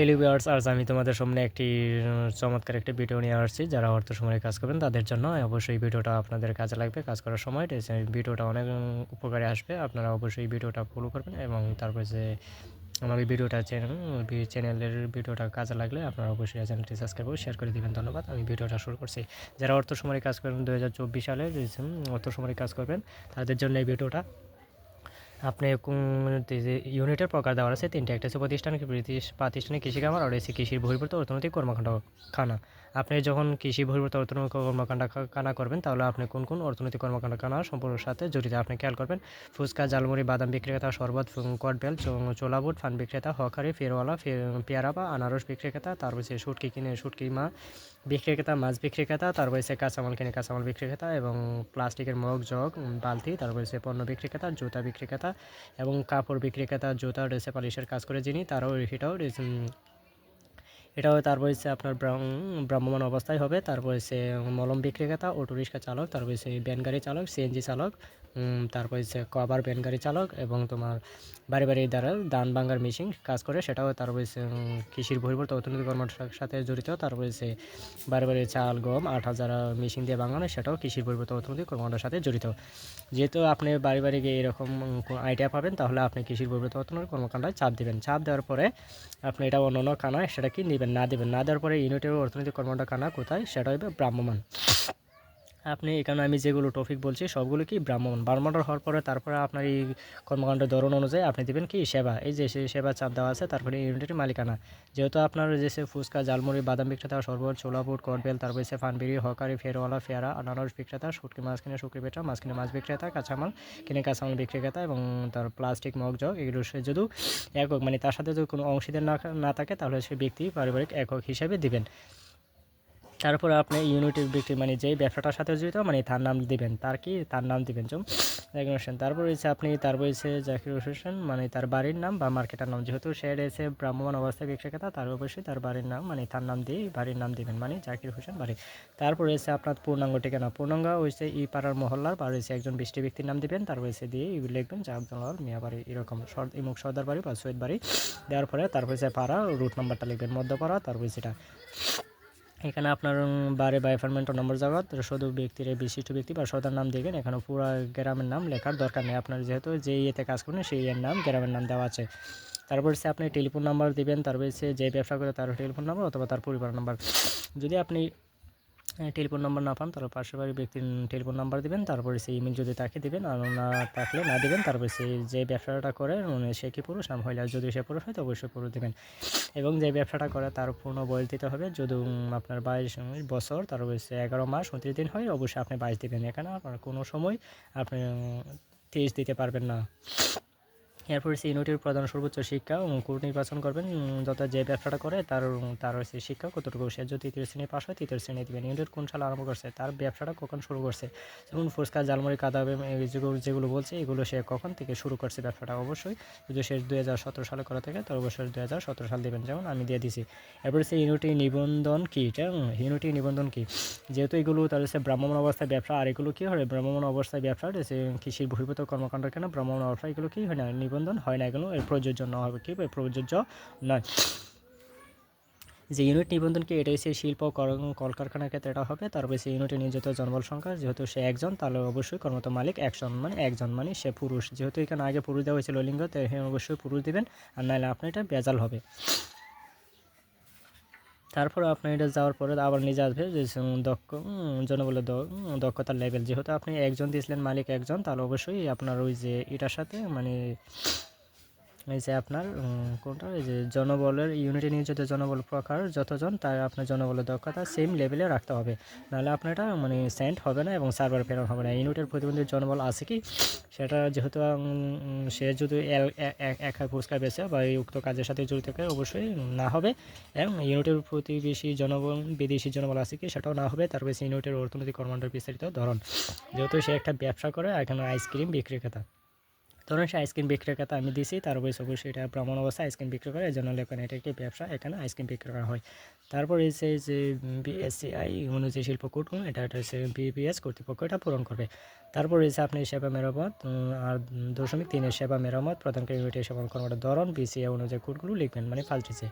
হেলি ভিউয়ার্স আজ আমি তোমাদের সামনে একটি চমৎকার একটি ভিডিও নিয়ে আসছি, যারা অর্থ সময়ে কাজ করবেন তাদের জন্য। অবশ্যই ভিডিওটা আপনাদের কাজে লাগবে, কাজ করার সময়। ভিডিওটা অনেক উপকারে আসবে, আপনারা অবশ্যই ভিডিওটা ফলো করবেন এবং তারপরে যে আমার এই ভিডিওটা চ্যানেল চ্যানেলের ভিডিওটা কাজে লাগলে আপনারা অবশ্যই চ্যানেলটি সাবস্ক্রাইব করে শেয়ার করে দিবেন। ধন্যবাদ, আমি ভিডিওটা শুরু করছি। যারা অর্থ সময়ে কাজ করবেন দু হাজার চব্বিশ সালে অর্থ সময়ে কাজ করবেন, তাদের জন্য এই ভিডিওটা আপনি ইউনিটের প্রকার দেওয়া আছে, তিনটে, একটা হচ্ছে প্রতিষ্ঠান প্রাতিষ্ঠানিক কৃষি খামার আর হচ্ছে কৃষির বহির্ভূত অর্থনৈতিক কর্মকাণ্ড খানা আপনি যখন কৃষি বহির্ভূত অর্থনৈতিক কর্মকাণ্ড খানা করবেন, তাহলে আপনি কোন কোন অর্থনৈতিক কর্মকাণ্ড খানা সম্পর্কের সাথে জড়িত? আপনি খেয়াল করবেন, ফুচকা জালমুড়ি বাদাম বিক্রেতা, শরবত কটবেল চোলাবুট ফান বিক্রেতা হকারি ফেরওয়ালা পেয়ারা বা আনারস বিক্রেতা তারপর হচ্ছে শুটকি কিনে, শুটকি মা বিক্রেতা, মাছ বিক্রেতা তারপর হচ্ছে কাঁচামাল কিনে, কাঁচামাল বিক্রেতা এবং প্লাস্টিকের মগ, জগ বালতি তারপর হচ্ছে পণ্য বিক্রেতা, জুতা বিক্রেতা এবং কাপড় বিক্রেতা, জুতা, ড্রেসে পালিশের কাজ করে যিনি, তারাও সেটাও এটাও তারপর হচ্ছে আপনার ভ্রাম্যমান অবস্থায় হবে। তারপর হচ্ছে মলম বিক্রেতা অটো রিক্সা চালক তারপর হচ্ছে ভ্যান গাড়ি চালক, সিএনজি চালক তারপর হচ্ছে কভার ভ্যান গাড়ি চালক এবং তোমার বাড়ি বাড়ি দ্বারা ধান ভাঙ্গার মেশিন কাজ করে, সেটাও তারপর হচ্ছে কৃষির বহির্ভূত অর্থনৈতিক কর্মের সাথে জড়িত। তারপর হচ্ছে বাড়ি বাড়ি চাল, গম, আটা যারা মেশিন দিয়ে বাঙানো সেটাও কৃষির বহির্ভূত অর্থনৈতিক কর্মকাণ্ডের সাথে জড়িত। যেহেতু আপনি বাড়ি বাড়ি গিয়ে এরকম আইডিয়া পাবেন, তাহলে আপনি কৃষির বহির্ভূত অর্থনৈতিক কর্মকাণ্ডায় চাপ দেবেন। চাপ দেওয়ার পরে আপনি এটা অন্য অন্য কানা সেটা কি নেবেন, না দেবেন? না দেওয়ার পরে ইউনিটের অর্থনৈতিক কর্মকাণ্ড কানা কোথায়? সেটা হবে ভ্রাম্যমান আপনি এখানে আমি যেগুলো টপিক বলছি, সবগুলো কি ব্রাহ্মণ? ব্রাহ্মণের হওয়ার পরে তারপরে আপনার এই কর্মকাণ্ডের ধরন অনুযায়ী আপনি দেবেন কি সেবা। এই যে সেই সেবা চাপ দেওয়া আছে, তারপরে ইউনিটের মালিকানা। যেহেতু আপনার যে সে ফুচকা জালমুড়ি বাদাম বিক্রেতা, শরবত ছোলাপুট কটবেল তারপরে সে ফানবিড়ি হকারি, ফেরওয়ালা ফেয়ারা আনারস বিক্রেতা, শুটকি মাছ কিনে শুটকি বেটা মাছ কিনে মাছ বিক্রেতা, কাঁচামাল কিনে কাঁচামাল বিক্রেতা এবং তার প্লাস্টিক মগ জগ, এগুলো সে যদি একক মানে তার সাথে যদি কোনো অংশীদার না না থাকে, তাহলে সে ব্যক্তি পারিবারিক একক হিসাবে দিবেন। তারপরে আপনি ইউনিটের বিক্রি মানে যেই ব্যবসাটার সাথে জড়িত মানে তার নাম দিবেন, তার কি? তার নাম দিবেন যেমন জাকির হোসেন তারপর হচ্ছে আপনি, তারপর হচ্ছে জাকির হোসেন মানে তার বাড়ির নাম বা মার্কেটের নাম। যেহেতু সে রয়েছে ব্রাহ্মণ অবস্থায় বিক্রেতা, তার অবশ্যই তার বাড়ির নাম মানে তার নাম দিয়ে বাড়ির নাম দিবেন মানে জাকির হোসেন বাড়ি। তারপর হচ্ছে আপনার পূর্ণাঙ্গ ঠিকানা। পূর্ণাঙ্গ হয়েছে ই পাড়ার মহল্লার, বা হচ্ছে একজন বৃষ্টি ব্যক্তির নাম দিবেন তারপর হচ্ছে দিয়ে লিখবেন যে আব্দুল মিয়া বাড়ি, এরকম সর- ইমুক সর্দার বাড়ি বা সৈয়দ বাড়ি। দেওয়ার পরে তারপর হচ্ছে পাড়া রুট নাম্বারটা লিখবেন, মধ্যপাড়া তারপর সেটা এখানে আপনার বারে বা অ্যাপার্টমেন্টের নম্বর তো শুধু ব্যক্তির বিশিষ্ট ব্যক্তি বা সদার নাম দেখেন এখানে পুরো গ্রামের নাম লেখার দরকার নেই। আপনার যেহেতু যে ইয়েতে কাজ করবেন সেই ইয়ের নাম, গ্রামের নাম দেওয়া আছে। তারপর সে আপনি টেলিফোন নাম্বার দেবেন, তারপর সে যে ব্যবসা করে তার টেলিফোন নাম্বার অথবা তার পরিবার নাম্বার যদি আপনি টেলিফোন নাম্বার না পান, তাহলে পাশের বাড়ির ব্যক্তির টেলিফোন নাম্বার দিবেন, তারপরে সেই ইমেল যদি তাকে দেবেন, আর না থাকলে না দেবেন, তারপরে সে যে ব্যবসাটা করে মানে সে কি পুরুষ নাম হইলে আর যদি সে পুরুষ হয়, তো অবশ্যই পুরুষ দেবেন। এবং যে ব্যবসাটা করে, তার পূর্ণ বয়স দিতে হবে, যদি আপনার বাইশ বছর তার হচ্ছে এগারো মাস, উনত্রিশ দিন হয়, অবশ্যই আপনি বাইশ দিবেন। এখানে আপনার কোনো সময় আপনি তেইশ দিতে পারবেন না। এরপর হচ্ছে ইউনিটের প্রধান সর্বোচ্চ শিক্ষা কোর্ট নির্বাচন করবেন। যত যে ব্যবসাটা করে, তার তার হচ্ছে শিক্ষা কতটুকু সে যদি তৃতীয় শ্রেণি পাশ হয়, তৃতীয় শ্রেণি দেবেন ইউনিট কোন সালে আরম্ভ করছে? তার ব্যবসাটা কখন শুরু করছে? যেমন ফুচকা জালমুড়ি কাদা যেগুলো বলছে, এগুলো সে কখন থেকে শুরু করছে ব্যবসাটা? অবশ্যই যদি সে দুই হাজার সতেরো সালে করা থাকে তার অবশ্যই দুই হাজার সতেরো সাল দেবেন। যেমন আমি দিয়ে দিছি। এরপর হচ্ছে ইউনিটি নিবন্ধন কি? এটা ইউনিটি নিবন্ধন কি? যেহেতু এগুলো তার হচ্ছে ভ্রাম্যমাণ অবস্থায় ব্যবসা, আর এগুলো কী হয়? ভ্রাম্যমাণ অবস্থায় ব্যবসা কৃষির বহির্ভূত কর্মকাণ্ড কেন? ভ্রাম্যমাণ অবস্থা এগুলো কী হয় না? নিবন্ধন হয় না কেন, এর প্রযোজ্য না হবে কি প্রযোজ্য নয়। যে ইউনিট নিবন্ধনকে এটা হচ্ছে শিল্প কর- কলকারখানার ক্ষেত্রে এটা হবে তারপরে সেই ইউনিটে নিয়োজিত জনবল সংখ্যা, যেহেতু সে একজন, তাহলে অবশ্যই কর্মত মালিক একজন মানে একজন মানে সে পুরুষ। যেহেতু এখানে আগে পুরুষ দেওয়া হয়েছিল লিঙ্গ তো এখানে অবশ্যই পুরুষ দেবেন, আর নাহলে আপনার এটা বেজাল হবে। তারপর আপনার এটা যাওয়ার পরে আবার নিজে আসবে, যে দক্ষ জনবলের দক্ষতার লেভেল যেহেতু আপনি একজন দিয়েছিলেন, মালিক একজন, তাহলে অবশ্যই আপনার ওই যে এটার সাথে মানে এই যে আপনার কোনটা? এই যে জনবলের ইউনিটে নিয়োজিত জনবল প্রকার যতজন, তার আপনার জনবলের দক্ষতা সেম লেভেলে রাখতে হবে। নাহলে আপনার এটা মানে সেন্ট হবে না এবং সার্ভার ফেরত হবে না। ইউনিটের প্রতিবন্ধী জনবল আছে কি? সেটা যেহেতু সে যদি একা পুরস্কার বেছে বা এই উক্ত কাজের সাথে জড়িত থাকে, অবশ্যই না হবে। এবং ইউনিটের প্রতিবেশী জনবল, বিদেশি জনবল আছে কি? সেটাও না হবে। তারপরে ইউনিটের অর্থনৈতিক কর্মকাণ্ডের বিস্তারিত ধরন। যেহেতু সে একটা ব্যবসা করে এখানে আইসক্রিম বিক্রেতা। ধরুন সে আইসক্রিম বিক্রেতা আমি দিছি, তার উপরে অবশ্যই সেটা ভ্রমণ অবস্থায় আইসক্রিম বিক্রি করে এই জন্য লেখেন এটা একটি ব্যবসা, এখানে আইসক্রিম বিক্রি করা হয়। তারপর এসে যে বিএসসিআই অনুযায়ী শিল্প কোড এটা হচ্ছে বিপিএস কর্তৃপক্ষ, এটা পূরণ করবে। তারপর এসে আপনি সেবা মেরামত আর দশমিক তিনের সেবা মেরামত প্রধানকারী ইউনিটের সেবা কর্মটার ধরন বিসিআই অনুযায়ী কোডগুলো লিখবেন মানে ফালটিছে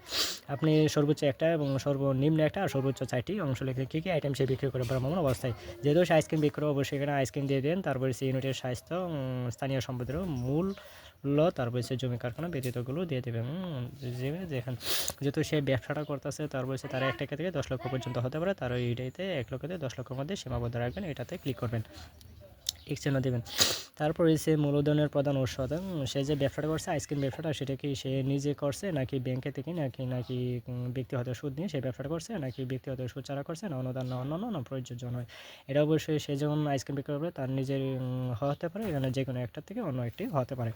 আপনি সর্বোচ্চ একটা এবং সর্বনিম্ন একটা আর সর্বোচ্চ চারটি অংশ লিখে কী কী আইটেম সে বিক্রি করে ভ্রমণ অবস্থায়। যেহেতু আইসক্রিম বিক্রি করে অবশ্যই এখানে আইসক্রিম দিয়ে দেন, তারপরে সে ইউনিটের স্বাস্থ্য স্থানীয় সম্পদের মূল ল তারপর সে জমি কারখানা ব্যতীতগুলো দিয়ে দেবেন উম, যেখানে যেহেতু সে ব্যবসাটা করতেছে তারপর সে তারা এক টাকা থেকে দশ লক্ষ পর্যন্ত হতে পারে। তার ওইটাইতে এক লক্ষ থেকে দশ লক্ষের মধ্যে সীমাবদ্ধ রাখবেন এটাতে ক্লিক করবেন। এক্সচেঞ্জ দেবেন। তারপরে সে মূলধনের প্রধান উৎস সে যে ব্যবসাটা করছে, আইসক্রিম ব্যবসাটা, সেটা কি সে নিজে করছে, নাকি ব্যাংকে থেকে নাকি নাকি ব্যক্তিগত সুদ নিয়ে সে ব্যবসাটা করছে, নাকি ব্যক্তিগত সুদ ছাড়া করছে, না অনুদান না অন্যান্য না প্রযোজ্য নয় এটা অবশ্যই সে যেমন আইসক্রিম বিক্রি করবে, তার নিজের হতে পারে, এখানে যে কোনো একটার থেকে অন্য একটি হতে পারে।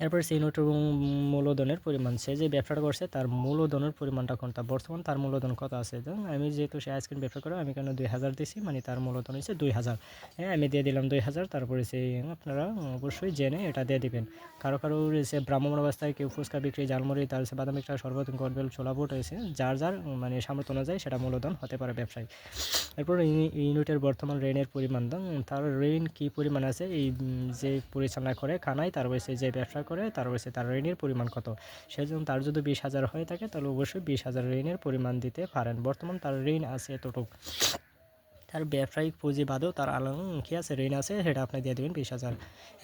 এরপর সেই নোটের মূলধনের পরিমাণ, সে যে ব্যবসাটা করছে, তার মূলধনের পরিমাণটা কোনটা? বর্তমান তার মূলধন কত আছে? আমি যেহেতু সে আইসক্রিম ব্যবসা করে, আমি কেন দুই হাজার দিছি? মানে তার মূলধন হচ্ছে দুই হাজার। হ্যাঁ আমি দিয়ে দিলাম দুই হাজার, তারপরে সেই আপনারা অবশ্যই জেনে এটা দিয়ে দিবেন। কারও কারও রয়েছে ব্রাহ্মণ অবস্থায় কেউ ফুচকা বিক্রি জালমুড়ি তার হচ্ছে বাদাম বিক্রি সর্বদিন গডবেল, ছোলা বুট রয়েছে, যার যার মানে সামর্থ্য অনুযায়ী সেটা মূলধন হতে পারে ব্যবসায়ী। এরপর ইউনি- ইউনিটের বর্তমান ঋণের পরিমাণ তার ঋণ কী পরিমাণ আছে? এই যে পরিচালনা করে খানায় তারপরে সে যে ব্যবসা করে, তার রয়েছে তার ঋণের পরিমাণ কত? সেজন্য তার যদি বিশ হাজার হয়ে থাকে, তাহলে অবশ্যই বিশ হাজার ঋণের পরিমাণ দিতে পারেন। বর্তমান তার ঋণ আছে এতটুকু। তার ব্যবসায়িক পুঁজি বাদেও তার আলাদা কী আছে, ঋণ আছে, সেটা আপনি দিয়ে দেবেন বিশ হাজার।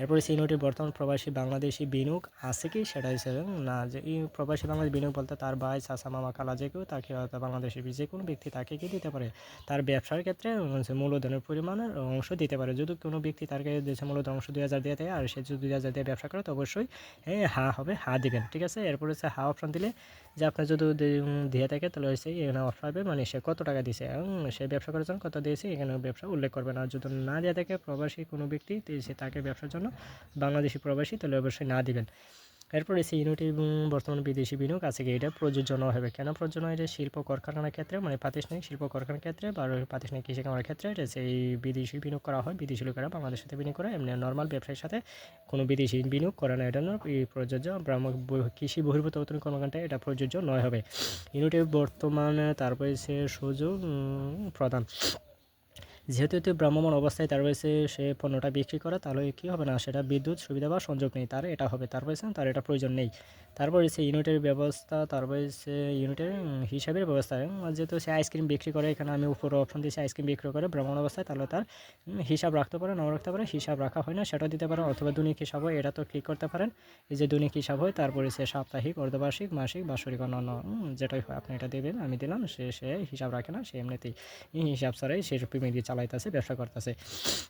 এরপরে নোটের বর্তমান প্রবাসী বাংলাদেশি বিনিয়োগ আছে কি? সেটা হিসেবে না, যে এই প্রবাসী বাংলাদেশ বিনিয়োগ বলতে তার ভাই চাষা মামা কালা যে কেউ, তাকে হয়তো বাংলাদেশি যে কোনো ব্যক্তি তাকে কি দিতে পারে? তার ব্যবসার ক্ষেত্রে হচ্ছে মূলধনের পরিমাণের অংশ দিতে পারে। যদি কোনো ব্যক্তি তার কাছে দেশে মূলধন অংশ দুই হাজার দিয়ে দেয়, আর সে যদি দুই হাজার দিয়ে ব্যবসা করে, তো অবশ্যই হ্যাঁ হা হবে, হা দিবেন, ঠিক আছে? এরপরে হচ্ছে হা অপশন দিলে যে আপনার যদি দিয়ে থাকে, তাহলে হচ্ছে এখানে অফার হবে মানে সে কত টাকা দিছে? সে ব্যবসা করার জন্য কত দিয়েছে এখানে ব্যবসা উল্লেখ করবেন আর যদি না দেওয়া থাকে প্রবাসী কোনো ব্যক্তি সে তাকে ব্যবসার জন্য বাংলাদেশি প্রবাসী তাহলে অবশ্যই না দিবেন। এরপরে সেই ইউনিটি বর্তমান বিদেশি বিনিয়োগ আছে কি? এটা প্রযোজ্য হবে। কেন প্রযোজ্য এটা শিল্প কারখানার ক্ষেত্রে মানে প্রাতিষ্ঠানিক শিল্প কারখানার ক্ষেত্রে বা প্রাতিষ্ঠানিক কৃষি কামার ক্ষেত্রে এটা সেই বিদেশি বিনিয়োগ করা হয়। বিদেশি লোকেরা বাংলাদেশের সাথে বিনিয়োগ করে, এমনি নর্মাল ব্যবসায়ীর সাথে কোনো বিদেশি বিনিয়োগ করে না। এটা প্রযোজ্য কৃষি বহির্ভূত অর্থনৈতিক কর্মকাণ্ডে এটা প্রযোজ্য নয় হবে। ইউনিটি বর্তমানে, তারপরে সে সুযোগ প্রদান। যেহেতু এটি ভ্রাম্যমাণ অবস্থায় তার রয়েছে, সে পণ্যটা বিক্রি করে, তাহলে কী হবে না? সেটা বিদ্যুৎ, সুবিধা বা সংযোগ নেই। তার এটা হবে, তার রয়েছে তার এটা প্রয়োজন নেই। তারপর সে ইউনিটের ব্যবস্থা তারপরে সে ইউনিটের হিসাবের ব্যবস্থা। যেহেতু সে আইসক্রিম বিক্রি করে, এখানে আমি উপরে অপশন দিয়েছি আইসক্রিম বিক্রি করে ভ্রমণ অবস্থায়, তাহলে তার হিসাব রাখতে পারে, নাও রাখতে পারে, হিসাব রাখা হয় না, সেটাও দিতে পারেন অথবা দৈনিক হিসাব হয়, এটা তো ক্লিক করতে পারেন। এই যে দৈনিক হিসাব হয়, তারপরে সে সাপ্তাহিক, অর্ধবার্ষিক, মাসিক বার্ষিক অন্যান্য যেটাই হয়, আপনি এটা দেবেন, আমি দিলাম, সে সে হিসাব রাখে না, সে এমনিতেই হিসাব ছাড়াই সে পেমেন্ট দিয়ে চালাইতেছে, ব্যবসা করতেছে।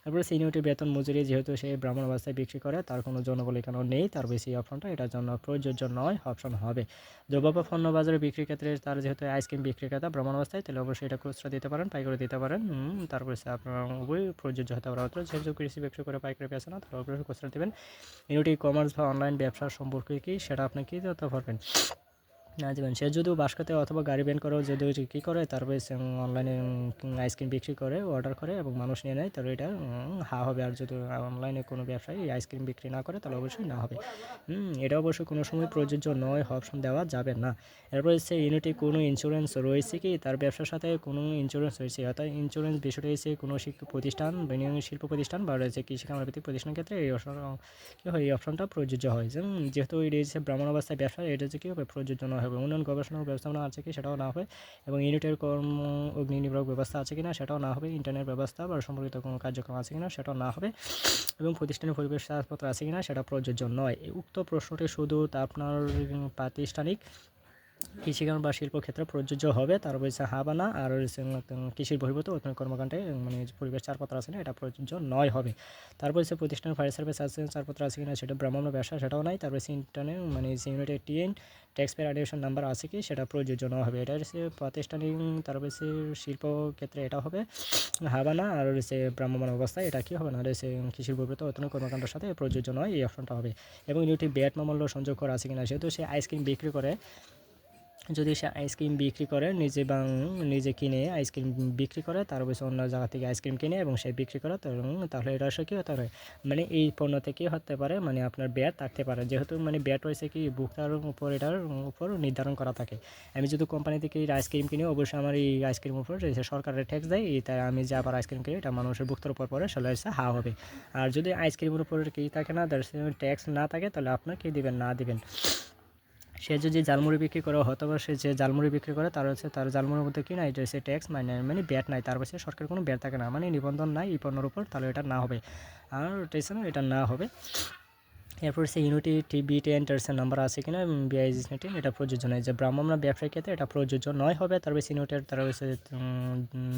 তারপরে ইউনিটের বেতন মজুরি যেহেতু সে ব্রাহ্মণ অবস্থায় বিক্রি করে, তার কোনো জনবল এখানেও নেই। তার বেশি অপশনটা এটার জন্য প্রযোজ্য নয় অপশন হবে। দ্রব্য বা পণ্য বাজারে বিক্রির ক্ষেত্রে তার যেহেতু আইসক্রিম বিক্রি ক্রেতা ব্রাহ্মণ অবস্থায়, তাহলে অবশ্যই এটা খুচরা দিতে পারেন, পাইকারি দিতে পারেন। তারপরে সে আপনার উভয় প্রযোজ্য হতে পারে। অথবা যেহেতু কৃষি বিক্রি করে পাইকারি পেয়েছে না, তাহলে অবশ্যই খুচরা দেবেন। ইউনিটি কমার্স বা অনলাইন ব্যবসার সম্পর্কে কি, সেটা আপনি কি দিতে পারবেন না দেবেন। সে যদিও বাসকাতে অথবা গাড়ি বেন করেও যদি কী করে তারপরে সে অনলাইনে আইসক্রিম বিক্রি করে অর্ডার করে এবং মানুষ নিয়ে নেয়, তাহলে এটা হা হবে। আর যদি অনলাইনে কোনো ব্যবসায়ী আইসক্রিম বিক্রি না করে, তাহলে অবশ্যই না হবে। এটা অবশ্যই কোনো সময় প্রযোজ্য নয় অপশন দেওয়া যাবে না। এরপর হচ্ছে ইউনিটি কোনো ইন্স্যুরেন্স রয়েছে কি? তার ব্যবসার সাথে কোনো ইন্স্যুরেন্স রয়েছে? অর্থাৎ ইন্স্যুরেন্স বিষয়টা হচ্ছে কোনো শিক্ষা প্রতিষ্ঠান, বিনিয়োগ শিল্প প্রতিষ্ঠান বা রয়েছে কৃষি কামার ভিত্তিক প্রতিষ্ঠানের ক্ষেত্রে এই অপশন কী হয়? এই অপশনটা প্রযোজ্য হয়। যেহেতু এটা হচ্ছে ব্রাহ্মণ অবস্থায় ব্যবসা এটা হচ্ছে কী হবে? প্রযোজ্য না হবে। উন্নয়ন গবেষণা ব্যবস্থাপনা আছে কি সেটাও না হবে এবং ইউনিটের কর্ম অগ্নি নিবারক ব্যবস্থা আছে কি না সেটাও না হবে। ইন্টারনেট ব্যবস্থা বা সম্পর্কিত কোনো কার্যক্রম আছে কি না সেটাও না হবে এবং প্রতিষ্ঠানের পরিবেশ ছাড়পত্র আছে কি না সেটা প্রযোজ্য নয়। উক্ত প্রশ্নটি শুধু আপনার প্রাতিষ্ঠানিক কৃষিকার্য বা শিল্প ক্ষেত্রে প্রযোজ্য হবে। তার রয়েছে হাবানা আর রয়েছে কৃষির বহির্ভূত অর্থনৈতিক কর্মকাণ্ডে মানে পরিবেশ ছাড়পত্র আছে না, এটা প্রযোজ্য নয় হবে। তারপর হচ্ছে প্রতিষ্ঠান ফায়ার সার্ভিস আছে ছাড়পত্র আছে কিনা সেটা ব্রাহ্মণ ব্যবসা সেটাও নাই। তারপরে ইন্টারনেট মানে ইউনিটের টিএন ট্যাক্স পেয়ার আডিশন নাম্বার আছে কি, সেটা প্রযোজ্য না হবে। এটা হচ্ছে প্রাতিষ্ঠানিক তারপরে হচ্ছে শিল্প ক্ষেত্রে এটা হবে। হাবানা আর রয়েছে ব্রাহ্মণ অবস্থায় এটা কি হবে না রয়েছে কৃষির বহির্ভূত অর্থনৈতিক কর্মকাণ্ডের সাথে প্রযোজ্য নয়, এই অপশনটা হবে। এবং ইউনিটি ব্যাট মামল্য সংযোগ করা আছে কিনা, সেহেতু সে আইসক্রিম বিক্রি করে যদি সে আইসক্রিম বিক্রি করে, নিজে বা নিজে কিনে আইসক্রিম বিক্রি করে, তার বসে অন্য জায়গা থেকে আইসক্রিম কিনে এবং সে বিক্রি করে তাহলে এটা আসলে কী হতে পারে মানে এই পণ্য থেকে হতে পারে মানে আপনার ব্যাট থাকতে পারে। যেহেতু মানে ব্যাট হয়েছে কি, ভোক্তার উপর, এটার উপর নির্ধারণ করা থাকে। আমি যদি কোম্পানি থেকে আইসক্রিম কিনি, অবশ্যই আমার এই আইসক্রিম উপর যে সরকারের ট্যাক্স দেয় তাই আমি যে আবার আইসক্রিম কিনি, এটা মানুষের ভুক্তার উপর পরে সেটা হচ্ছে হা হবে। আর যদি আইসক্রিমের উপর কি থাকে না ট্যাক্স না থাকে, তাহলে আপনার কি দিবেন, না দিবেন? সে যদি জালমুড়ি বিক্রি করে, অথবা সে যে জালমুড়ি বিক্রি করে, তার হচ্ছে, তার জালমুড়ির মধ্যে কি না এটা হচ্ছে ট্যাক্স মানে মানে ব্যাট নাই, তার পাশে সরকার কোনো ব্যাট থাকে না মানে নিবন্ধন নাই, এই পণ্যের উপর, তাহলে এটা না হবে। আর, এটা এটা না হবে। এরপর সে ইউনিটি টিভি টেন্টার্সের নাম্বার আছে কিনা বিআইজি নিটি এটা প্রযোজ্য নয়। যে ব্রাহ্মণরা ব্যবসায়ী ক্ষেত্রে এটা প্রযোজ্য নয় হবে। তার বেশি ইউনিটের তার হচ্ছে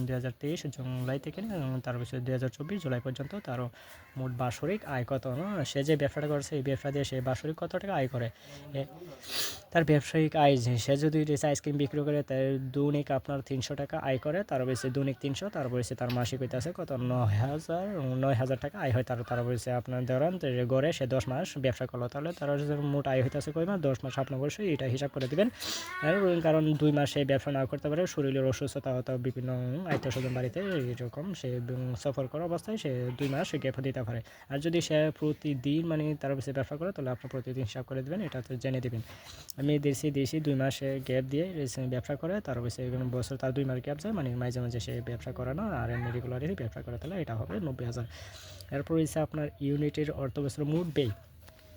দু হাজার তেইশ জুলাই থেকে তার হচ্ছে দু হাজার চব্বিশ জুলাই পর্যন্ত তারও মোট বাৎসরিক আয় কত? না, সে যে ব্যবসাটা করছে, এই ব্যবসা দিয়ে সে বাৎসরিক কত টাকা আয় করে? তার ব্যবসায়িক আয় সে যদি আইসক্রিম বিক্রি করে, তার দৈনিক আপনার তিনশো টাকা আয় করে, তার বেশি দৈনিক তিনশো, তার বেশি তার মাসিক হইতে আছে কত? নয় হাজার নয় হাজার টাকা আয় হয়। তার তার বেশি আপনার ধরেন গড়ে সে দশ মাস ব্যবসা করল, তাহলে তার মোট আয় হইতেছে কই মাস? দশ মাস আপনার অবশ্যই এটা হিসাব করে দেবেন। কারণ দুই মাসে ব্যবসা না করতে পারে শরীরের অসুস্থতা অথবা বিভিন্ন আত্মীয় স্বজন বাড়িতে এরকম সে সফর করা অবস্থায় সে দুই মাস গ্যাপ দিতে পারে। আর যদি সে প্রতিদিন মানে তার বেশি ব্যবসা করে, তাহলে আপনার প্রতিদিন হিসাব করে দেবেন, এটা তো জেনে দেবেন। আমি দেশি দেশি দুই মাসে গ্যাপ দিয়ে ব্যবসা করে, তার বেশি বছর তার দুই মাস গ্যাপ যায় মানে মাঝে মাঝে সে ব্যবসা করে না, আর এমনি রেগুলারই ব্যবসা করে, তাহলে এটা হবে নব্বই হাজার। এরপর হচ্ছে আপনার ইউনিটের অর্থ বছর মোট ব্যয়।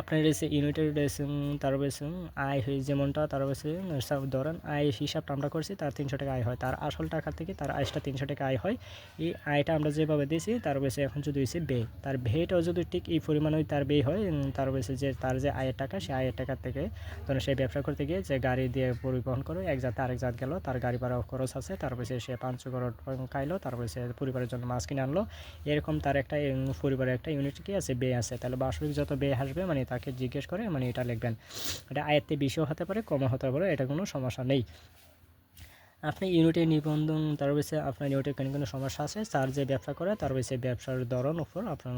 আপনার রয়েছে ইউনিটের রয়েছে তার রয়েছে আয় হয়ে যেমনটা তার রয়েছে ধরেন আয় হিসাবটা আমরা করছি, তার তিনশো টাকা আয় হয়। তার আসল টাকা থেকে তার আয়টা তিনশো টাকা আয় হয়। এই আয়টা আমরা যেভাবে দিয়েছি, তার রয়েছে এখন যদি হয়েছে বে তার ভেটাও যদি ঠিক এই পরিমাণে তার বে হয় তার রয়েছে যে তার যে আয়ের টাকা সেই আয়ের টাকার থেকে ধরেন সে ব্যবসা করতে গিয়ে যে গাড়ি দিয়ে পরিবহন করে, এক জাত আরেক জাত গেল, তার গাড়ি ভাড়া খরচ আছে, তার রয়েছে সে পাঁচ করোড় খাইলো, তার রয়েছে পরিবারের জন্য মাছ কিনে আনলো। এরকম তার একটা পরিবারের একটা ইউনিট কি আছে বে আছে। তাহলে বাসরিক যত বে আসবে মানে তাকে জিজ্ঞেস করে মানে এটা লিখবেন। এটা আয়ত্তে বেশিও হতে পারে, কমও হতে পারে, এটা কোনো সমস্যা নেই। আপনি ইউনিটের নিবন্ধন, তার বেশি আপনার ইউনিটের কোনো কোনো সমস্যা আছে তার যে ব্যবসা করে, তার বেশি ব্যবসার ধরন উপর আপনার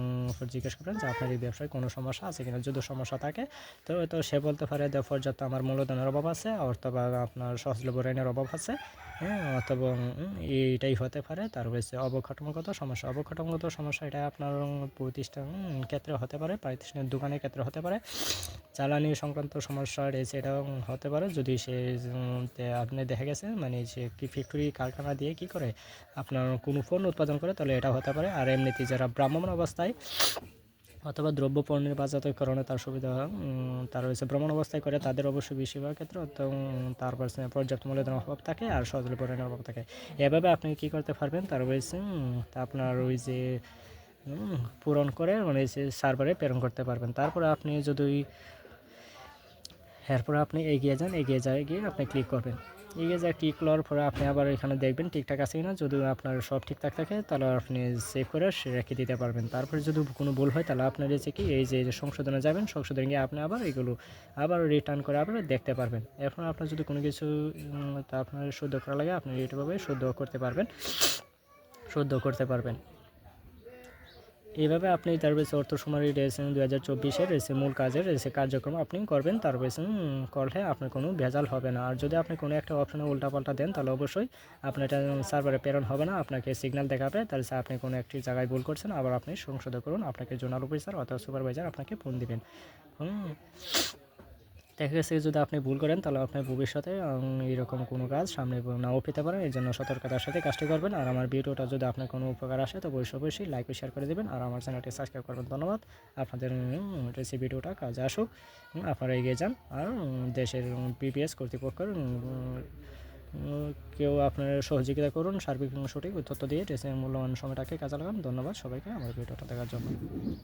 জিজ্ঞেস করবেন যে আপনার এই ব্যবসায় কোনো সমস্যা আছে কিনা, যদি সমস্যা থাকে, তো তো সে বলতে পারে যে পর্যাপ্ত আমার মূলধনের অভাব আছে, অথবা আপনার সহজলভ্য ঋণের অভাব আছে হ্যাঁ অথবা এইটাই হতে পারে, তার বেশি অবকাঠামোগত সমস্যা। অবকাঠামোগত সমস্যা এটা আপনার প্রতিষ্ঠান ক্ষেত্রে হতে পারে প্রাতিষ্ঠানিক দোকানের ক্ষেত্রে হতে পারে। জ্বালানি সংক্রান্ত সমস্যা রয়েছে, এটাও হতে পারে। যদি সে আপনি দেখা গেছে মানে সে কি ফ্যাক্টরি কারখানা দিয়ে কি করে আপনার কোনো পণ্য উৎপাদন করে, তাহলে এটা হতে পারে। আর এমনিতে যারা ব্রাহ্মণ অবস্থায় অথবা দ্রব্য পণ্যের বাজাতকরণে তার সুবিধা তার রয়েছে ভ্রমণ অবস্থায় করে, তাদের অবশ্যই বেশিরভাগ ক্ষেত্রে তার তারপর পর্যাপ্ত মূল্যধন অভাব থাকে আর সজল পরিমাণের অভাব থাকে। এভাবে আপনি কি করতে পারবেন? তার রয়েছে আপনার ওই যে পূরণ করে মানে যে সার্ভারে প্রেরণ করতে পারবেন। তারপরে আপনি যদি, এরপর আপনি এগিয়ে যান, এগিয়ে যায় গিয়ে আপনি ক্লিক করবেন। এগিয়ে যায় ক্লিক করার পরে আপনি আবার এখানে দেখবেন ঠিকঠাক আছে কিনা। যদি আপনার সব ঠিকঠাক থাকে, তাহলে আপনি সেভ করে রেখে দিতে পারবেন। তারপরে যদি কোনো ভুল হয়, তাহলে আপনার যে কি, এই যে সংশোধনে যাবেন, সংশোধনে গিয়ে আপনি আবার এগুলো আবার রিটার্ন করে আবার দেখতে পারবেন। এখন আপনার যদি কোনো কিছু তা আপনার শুদ্ধ করা লাগে, আপনি এইভাবে শুদ্ধ করতে পারবেন। শুদ্ধ করতে পারবেন। এইভাবে আপনি তার বেশি অর্থ সুমারি রেসেন দু হাজার চব্বিশের রেসে মূল কাজের রেসে কার্যক্রম আপনি করবেন, তার বেশি করলে আপনার কোনো ভেজাল হবে না। আর যদি আপনি কোনো একটা অপশানে উল্টাপাল্টা দেন, তাহলে অবশ্যই আপনার এটা সার্ভারে প্রেরণ হবে না, আপনাকে সিগন্যাল দেখাবে, তাহলে আপনি কোনো একটি জায়গায় ভুল করছেন, আবার আপনি সংশোধন করুন, আপনাকে জোনাল অফিসার অথবা সুপারভাইজার আপনাকে ফোন দেবেন। হুম। দেখা গেছে যদি আপনি ভুল করেন, তাহলে আপনার ভবিষ্যতে এরকম কোনো কাজ সামনে নাও পেতে পারেন। এই জন্য সতর্কতার সাথে কাজটি করবেন। আর আমার ভিডিওটা যদি আপনার কোনো উপকার আসে, তো অবশ্যই অবশ্যই লাইক শেয়ার করে দেবেন। আর আমার চ্যানেলটি সাবস্ক্রাইব করবেন। ধন্যবাদ। আপনাদের রেসি ভিডিওটা কাজে আসুক। আপনারা এগিয়ে যান। আর দেশের পিপিএস কর্তৃপক্ষের কেউ আপনার সহযোগিতা করুন, সার্বিক সঠিক তথ্য দিয়ে টেসের মূল্যবান সময়টাকে কাজে লাগান। ধন্যবাদ সবাইকে আমার ভিডিওটা দেখার জন্য।